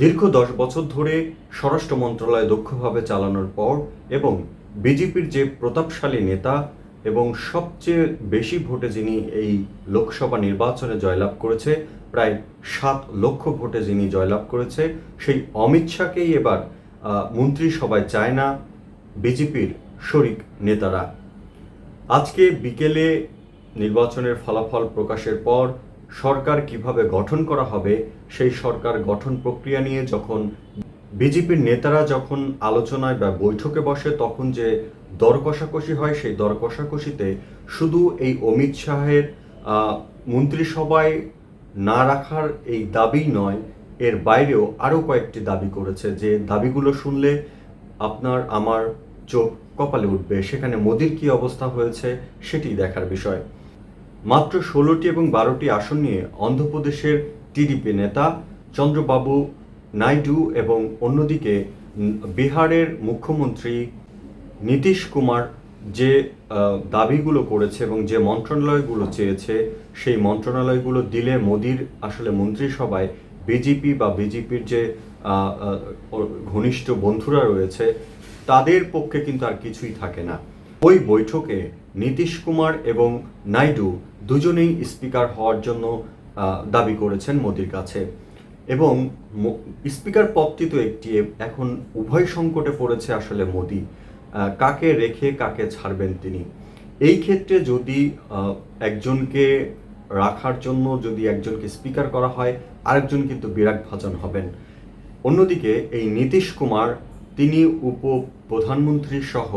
দীর্ঘ দশ বছর ধরে স্বরাষ্ট্র মন্ত্রণালয় দক্ষভাবে চালানোর পর এবং বিজেপির যে প্রতাপশালী নেতা এবং সবচেয়ে বেশি ভোটে যিনি এই লোকসভা নির্বাচনে জয়লাভ করেছে, প্রায় সাত লক্ষ ভোটে যিনি জয়লাভ করেছে, সেই অমিত শাহকেই এবার মন্ত্রিসভায় চায় না বিজেপির শরিক নেতারা। আজকে বিকেলে নির্বাচনের ফলাফল প্রকাশের পর সরকার কীভাবে গঠন করা হবে, সেই সরকার গঠন প্রক্রিয়া নিয়ে যখন বিজেপির নেতারা যখন আলোচনায় বা বৈঠকে বসে, তখন যে দর কষাকষি হয়, সেই দর কষাকষিতে শুধু এই অমিত শাহের মন্ত্রিসভায় না রাখার এই দাবি নয়, এর বাইরেও আরও কয়েকটি দাবি করেছে। যে দাবিগুলো শুনলে আপনার আমার চোখ কপালে উঠবে, সেখানে মোদির কি অবস্থা হয়েছে সেটি দেখার বিষয়। মাত্র ষোলোটি এবং বারোটি আসন নিয়ে অন্ধ্রপ্রদেশের টিডিপি নেতা চন্দ্রবাবু নাইডু এবং অন্যদিকে বিহারের মুখ্যমন্ত্রী নীতিশ কুমার যে দাবিগুলো করেছে এবং যে মন্ত্রণালয়গুলো চেয়েছে, সেই মন্ত্রণালয়গুলো দিলে মোদির আসলে মন্ত্রিসভায় বিজেপি বা বিজেপির যে ঘনিষ্ঠ বন্ধুরা রয়েছে, তাদের পক্ষে কিন্তু আর কিছুই থাকে না। ওই বৈঠকে নীতিশ কুমার এবং নাইডু দুজনেই স্পিকার হওয়ার জন্য দাবি করেছেন মোদির কাছে। এবং স্পিকার পদটি তো একটি, এখন উভয় সংকটে পড়েছে আসলে মোদি। কাকে রেখে কাকে ছাড়বেন তিনি? এই ক্ষেত্রে যদি একজনকে রাখার জন্য যদি একজনকে স্পিকার করা হয়, আরেকজন কিন্তু বিরাট ভাজন হবেন। অন্যদিকে এই নীতিশ কুমার, তিনি উপ প্রধানমন্ত্রী সহ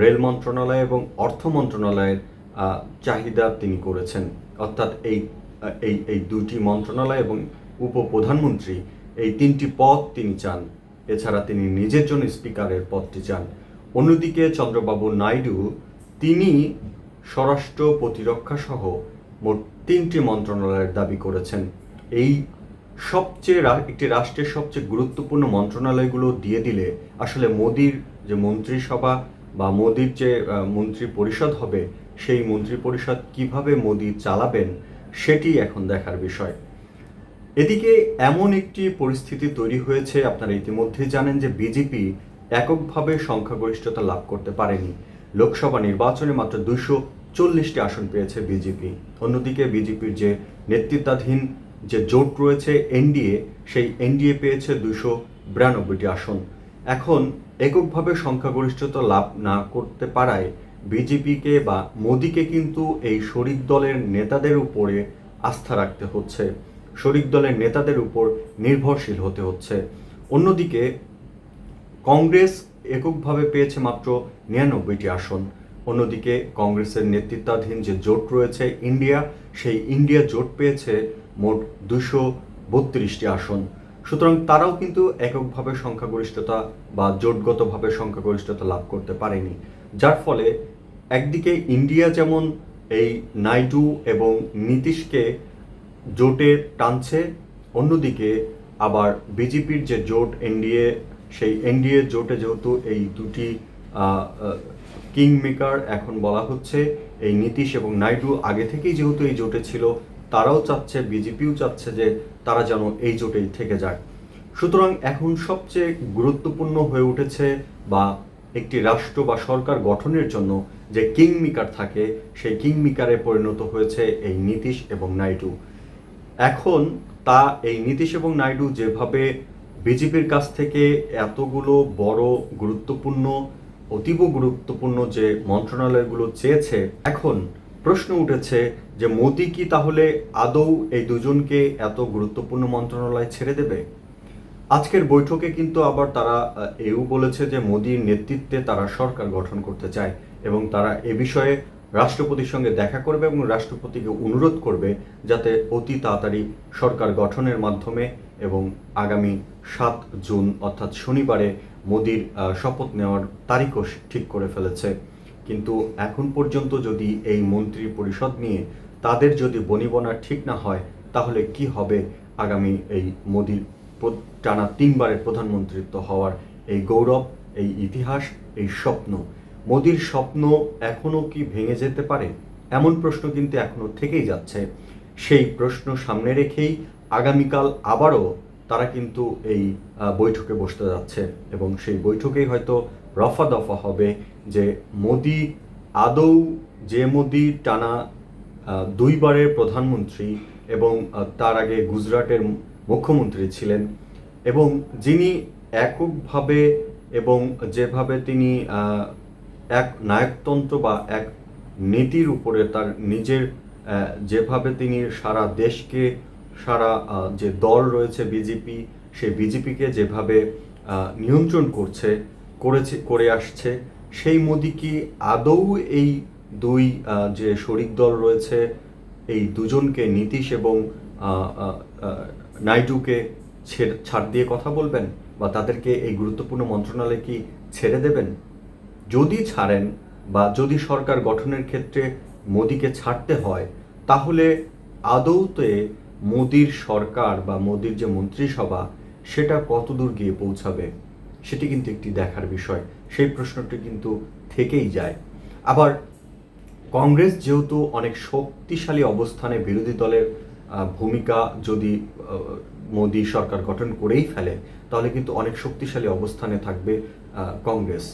রেল মন্ত্রণালয় এবং অর্থ মন্ত্রণালয়ের চাহিদা তিনি করেছেন। অর্থাৎ এই এই এই দুটি মন্ত্রণালয় এবং উপপ্রধানমন্ত্রী এই তিনটি পদ তিনি চান। এছাড়া তিনি নিজের জন্য স্পিকারের পদটি চান। অন্যদিকে চন্দ্রবাবু নাইডু, তিনি স্বরাষ্ট্র প্রতিরক্ষা সহ মোট তিনটি মন্ত্রণালয়ের দাবি করেছেন। এই সবচেয়ে একটি রাষ্ট্রের সবচেয়ে গুরুত্বপূর্ণ মন্ত্রণালয়গুলো দিয়ে দিলে আসলে মোদির যে মন্ত্রিসভা বা মোদির যে মন্ত্রী পরিষদ হবে সেই মন্ত্রী পরিষদ কীভাবে মোদি চালাবেন সেটি এখন দেখার বিষয়। এদিকে এমন একটি পরিস্থিতি তৈরি হয়েছে, আপনারা ইতিমধ্যেই জানেন যে বিজেপি এককভাবে সংখ্যাগরিষ্ঠতা লাভ করতে পারেনি। লোকসভা নির্বাচনে মাত্র দুশো চল্লিশটি আসন পেয়েছে বিজেপি। অন্যদিকে বিজেপির যে নেতৃত্বাধীন যে জোট রয়েছে, এনডিএ, সেই এনডিএ পেয়েছে দুশো বিরানব্বইটি আসন। এখন এককভাবে সংখ্যাগরিষ্ঠতা লাভ না করতে পারায় বিজেপিকে বা মোদিকে কিন্তু এই শরিক দলের নেতাদের উপরে আস্থা রাখতে হচ্ছে। শরিক দলের নেতাদের উপর নির্ভরশীল হতে হচ্ছে। অন্যদিকে কংগ্রেস এককভাবে পেয়েছে মাত্র নিরানব্বইটি আসন। অন্যদিকে কংগ্রেসের নেতৃত্বাধীন যে জোট রয়েছে ইন্ডিয়া, সেই ইন্ডিয়া জোট পেয়েছে মোট দুশো বত্রিশটি আসন। সুতরাং তারাও কিন্তু এককভাবে সংখ্যাগরিষ্ঠতা বা জোটগতভাবে সংখ্যাগরিষ্ঠতা লাভ করতে পারেনি। যার ফলে একদিকে ইন্ডিয়া যেমন এই নাইডু এবং নীতিশকে জোটে টানছে, অন্যদিকে আবার বিজেপির যে জোট এনডিএ, সেই এনডিএ জোটে যেহেতু এই দুটি কিং মেকার এখন বলা হচ্ছে, এই নীতিশ এবং নাইডু আগে থেকেই যেহেতু এই জোটে ছিল, তারাও চাচ্ছে, বিজেপিও চাচ্ছে যে তারা যেন এই জোটেই থেকে যায়। সুতরাং এখন সবচেয়ে গুরুত্বপূর্ণ হয়ে উঠেছে বা একটি রাষ্ট্র বা সরকার গঠনের জন্য যে কিং মেকার থাকে, সেই কিং মেকারে পরিণত হয়েছে এই নীতিশ এবং নাইডু। এখন তা এই নীতিশ এবং নাইডু যেভাবে বিজেপির কাছ থেকে এতগুলো বড় গুরুত্বপূর্ণ, অতীব গুরুত্বপূর্ণ যে মন্ত্রণালয়গুলো চেয়েছে, এখন প্রশ্ন উঠেছে যে মোদি কি তাহলে আদৌ এই দুজনকে এত গুরুত্বপূর্ণ মন্ত্রণালয় ছেড়ে দেবে? আজকের বৈঠকে কিন্তু আবার তারা এও বলেছে যে মোদির নেতৃত্বে তারা সরকার গঠন করতে চায় এবং তারা এ বিষয়ে রাষ্ট্রপতির সঙ্গে দেখা করবে এবং রাষ্ট্রপতিকে অনুরোধ করবে যাতে অতি তাড়াতাড়ি সরকার গঠনের মাধ্যমে এবং আগামী সাত জুন, অর্থাৎ শনিবারে মোদির শপথ নেওয়ার তারিখও ঠিক করে ফেলেছে। কিন্তু এখন পর্যন্ত যদি এই মন্ত্রী পরিষদ নিয়ে তাদের যদি বনিবনা ঠিক না হয়, তাহলে কি হবে আগামী এই মোদির টানা তিনবারের প্রধানমন্ত্রিত্ব হওয়ার এই গৌরব, এই ইতিহাস, এই স্বপ্ন, মোদির স্বপ্ন এখনও কি ভেঙে যেতে পারে? এমন প্রশ্ন কিন্তু এখনও থেকেই যাচ্ছে। সেই প্রশ্ন সামনে রেখেই আগামীকাল আবারও তারা কিন্তু এই বৈঠকে বসতে যাচ্ছে এবং সেই বৈঠকেই হয়তো রফা দফা হবে যে মোদি, আদৌ যে মোদি টানা দুইবারের প্রধানমন্ত্রী এবং তার আগে গুজরাটের মুখ্যমন্ত্রী ছিলেন এবং যিনি এককভাবে এবং যেভাবে তিনি এক নায়কতন্ত্র বা এক নীতির উপরে তার নিজের যেভাবে তিনি সারা দেশকে, সারা যে দল রয়েছে বিজেপি সেই বিজেপিকে যেভাবে নিয়ন্ত্রণ করছে, করেছে, করে আসছে, সেই মোদি কি আদৌ এই দুই যে শরিক দল রয়েছে, এই দুজনকে নীতিশ এবং নাইডুকে ছেড়ে- ছাড় দিয়ে কথা বলবেন বা তাদেরকে এই গুরুত্বপূর্ণ মন্ত্রণালয় কি ছেড়ে দেবেন? যদি ছাড়েন বা যদি সরকার গঠনের ক্ষেত্রে মোদিকে ছাড়তে হয়, তাহলে আদৌতে মোদির সরকার বা মোদির যে মন্ত্রিসভা, সেটা কতদূর গিয়ে পৌঁছাবে? সেটি কিন্তু একটি দেখার বিষয়। সেই প্রশ্নটি কিন্তু থেকেই যায়। আবার কংগ্রেস যেহেতু অনেক শক্তিশালী অবস্থানে বিরোধী দলের ভূমিকা যদি মোদী সরকার গঠন করেই ফেলে, তাহলে কিন্তু অনেক শক্তিশালী অবস্থানে থাকবে কংগ্রেস।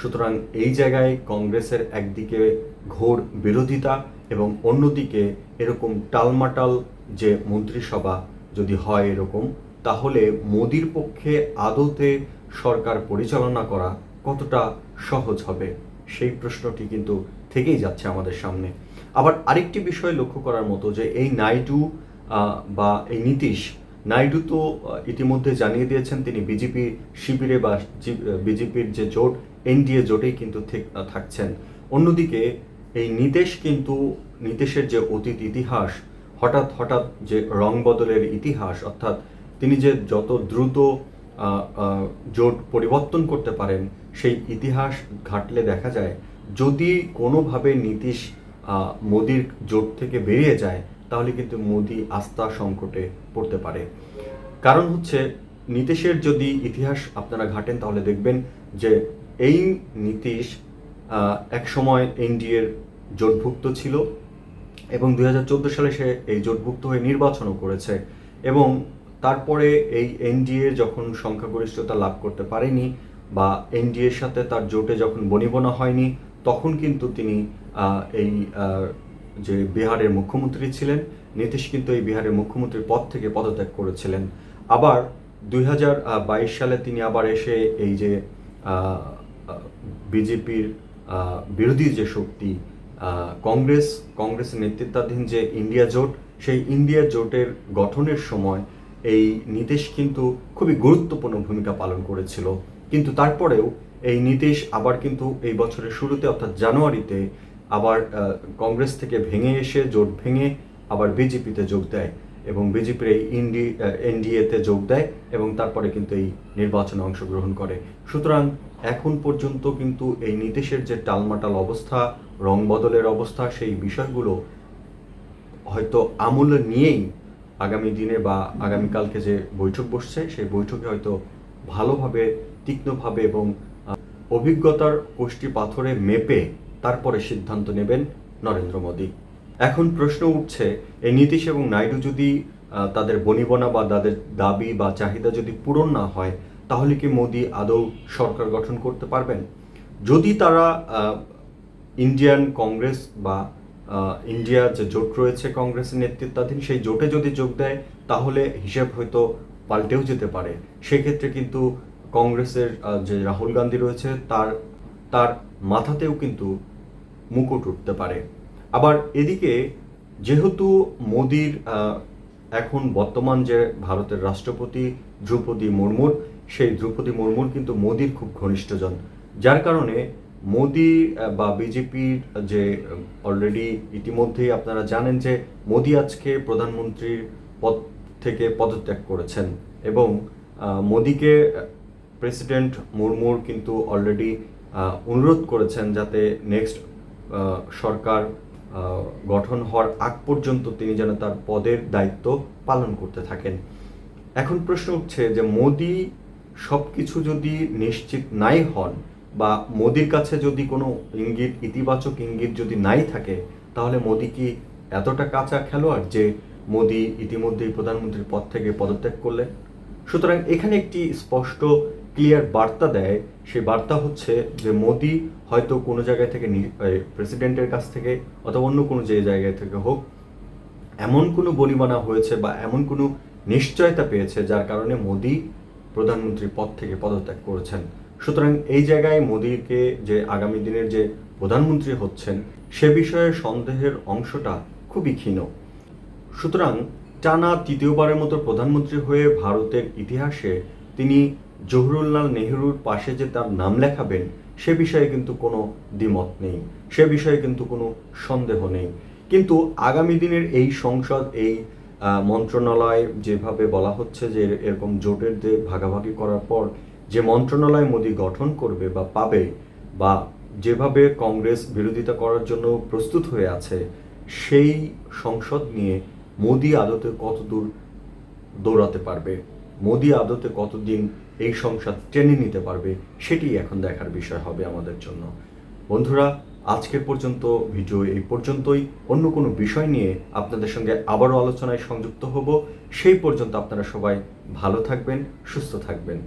সুতরাং এই জায়গায় কংগ্রেসের একদিকে ঘোর বিরোধিতা এবং অন্যদিকে এরকম টালমাটাল যে মন্ত্রিসভা যদি হয় এরকম, তাহলে মোদির পক্ষে আদতে সরকার পরিচালনা করা কতটা সহজ হবে? সেই প্রশ্নটি কিন্তু থেকেই যাচ্ছে আমাদের সামনে। আবার আরেকটি বিষয় লক্ষ্য করার মতো যে এই নাইডু বা এই নীতিশ, নাইডু তো ইতিমধ্যে জানিয়ে দিয়েছেন তিনি বিজেপি শিবিরে বা বিজেপির যে জোট, এনডিএ জোটেই কিন্তু থেক- থাকছেন। অন্যদিকে এই নীতিশ কিন্তু, নীতিশের যে অতীত ইতিহাস, হঠাৎ হঠাৎ যে রং বদলের ইতিহাস, অর্থাৎ তিনি যে যত দ্রুত জোট পরিবর্তন করতে পারেন, সেই ইতিহাস ঘাটলে দেখা যায়। যদি কোনোভাবে নীতিশ মোদির জোট থেকে বেরিয়ে যায়, তাহলে কিন্তু মোদি আস্থা সংকটে পড়তে পারে। কারণ হচ্ছে, নীতিশের যদি ইতিহাস আপনারা ঘাটেন, তাহলে দেখবেন যে এই নীতিশ একসময় এনডিএর জোটভুক্ত ছিল এবং দু হাজার চোদ্দ সালে সে এই জোটভুক্ত হয়ে নির্বাচনও করেছে এবং তারপরে এই এনডিএ যখন সংখ্যাগরিষ্ঠতা লাভ করতে পারেনি বা এনডিএর সাথে তার জোটে যখন বনিবনা হয়নি, তখন কিন্তু তিনি এই যে বিহারের মুখ্যমন্ত্রী ছিলেন, নীতিশ কিন্তু এই বিহারের মুখ্যমন্ত্রীর পদ থেকে পদত্যাগ করেছিলেন। আবার দুই হাজার বাইশ সালে তিনি আবার এসে এই যে বিজেপির বিরোধী যে শক্তি কংগ্রেস, কংগ্রেসের নেতৃত্বাধীন যে ইন্ডিয়া জোট, সেই ইন্ডিয়া জোটের গঠনের সময় এই নীতিশ কিন্তু খুবই গুরুত্বপূর্ণ ভূমিকা পালন করেছিল। কিন্তু তারপরেও এই নীতিশ আবার কিন্তু এই বছরের শুরুতে, অর্থাৎ জানুয়ারিতে আবার কংগ্রেস থেকে ভেঙে এসে, জোট ভেঙে আবার বিজেপিতে যোগ দেয় এবং বিজেপির এই ইন্ডি এনডিএতে যোগ দেয় এবং তারপরে কিন্তু এই নির্বাচনে অংশগ্রহণ করে। সুতরাং এখন পর্যন্ত কিন্তু এই নীতিশের যে টালমাটাল অবস্থা, রং বদলের অবস্থা, সেই বিষয়গুলো হয়তো আমূল নিয়েই আগামী দিনে বা আগামীকালকে যে বৈঠক বসছে, সেই বৈঠকে হয়তো ভালোভাবে, তীক্ষ্ণভাবে এবং অভিজ্ঞতার কোষ্ঠী পাথরে মেপে তারপরে সিদ্ধান্ত নেবেন নরেন্দ্র মোদী। এখন প্রশ্ন উঠছে, এই নীতিশ এবং নাইডু যদি তাদের বনিবনা বা তাদের দাবি বা চাহিদা যদি পূরণ না হয়, তাহলে কি মোদী আদৌ সরকার গঠন করতে পারবেন? যদি তারা ইন্ডিয়ান কংগ্রেস বা ইন্ডিয়া যে জোট রয়েছে কংগ্রেসের নেতৃত্বাধীন, সেই জোটে যদি যোগ দেয়, তাহলে হিসেব হয়তো পাল্টেও যেতে পারে। সেক্ষেত্রে কিন্তু কংগ্রেসের যে রাহুল গান্ধী রয়েছে, তার তার মাথাতেও কিন্তু মুকুট উঠতে পারে। আবার এদিকে যেহেতু মোদির এখন বর্তমান যে ভারতের রাষ্ট্রপতি দ্রৌপদী মুর্মুর, সেই দ্রৌপদী মুর্মুর কিন্তু মোদির খুব ঘনিষ্ঠজন। যার কারণে মোদি বা বিজেপির যে অলরেডি ইতিমধ্যেই আপনারা জানেন যে মোদি আজকে প্রধানমন্ত্রীর পদ থেকে পদত্যাগ করেছেন এবং মোদিকে প্রেসিডেন্ট মুর্মুর কিন্তু অলরেডি অনুরোধ করেছেন যাতে নেক্সট সরকার গঠন হওয়ার আগ পর্যন্ত তিনি যেন তার পদের দায়িত্ব পালন করতে থাকেন। এখন প্রশ্ন উঠছে যে মোদি সব কিছু যদি নিশ্চিত নাই হন বা মোদির কাছে যদি কোনো ইঙ্গিত, ইতিবাচক ইঙ্গিত যদি নাই থাকে, তাহলে মোদি কি এতটা কাঁচা খেলোয়াড় যে মোদি ইতিমধ্যেই প্রধানমন্ত্রীর পদ থেকে পদত্যাগ করলেন? সুতরাং এখানে একটি স্পষ্ট, ক্লিয়ার বার্তা দেয়। সেই বার্তা হচ্ছে যে মোদি হয়তো কোনো জায়গায় থেকে প্রেসিডেন্টের কাছ থেকে অথবা অন্য কোনো যে জায়গায় থেকে হোক, এমন কোনো বনিবানা হয়েছে বা এমন কোনো নিশ্চয়তা পেয়েছে যার কারণে মোদি প্রধানমন্ত্রী পদ থেকে পদত্যাগ করেছেন। সুতরাং এই জায়গায় মোদিকে যে আগামী দিনের যে প্রধানমন্ত্রী হচ্ছেন, সে বিষয়ে সন্দেহের অংশটা খুবই ক্ষীণ। সুতরাং টানা তৃতীয়বারের মতো প্রধানমন্ত্রী হয়ে ভারতের ইতিহাসে তিনি জহুরুল্লাল নেহরুর পাশে যে তার নাম লেখাবেন সে বিষয়ে কিন্তু কোনো দ্বিমত নেই, সে বিষয়ে কিন্তু কোনো সন্দেহ নেই। কিন্তু আগামী দিনের এই সংসদ, এই মন্ত্রণালয় যেভাবে বলা হচ্ছে যে এরকম জোটের যে ভাগাভাগি করার পর যে মন্ত্রণালয় মোদী গঠন করবে বা পাবে বা যেভাবে কংগ্রেস বিরোধিতা করার জন্য প্রস্তুত হয়ে আছে, সেই সংসদ নিয়ে মোদি আদতে কতদূর দৌড়াতে পারবে? মোদি আদতে কতদিন এই সংসার টেনে নিতে পারবে, সেটি এখন দেখার বিষয় হবে আমাদের জন্য। বন্ধুরা, আজকের পর্যন্ত, ভিডিও এই পর্যন্তই। অন্য কোনো বিষয় নিয়ে আপনাদের সঙ্গে আবারও আলোচনায় সংযুক্ত হব। সেই পর্যন্ত আপনারা সবাই ভালো থাকবেন, সুস্থ থাকবেন।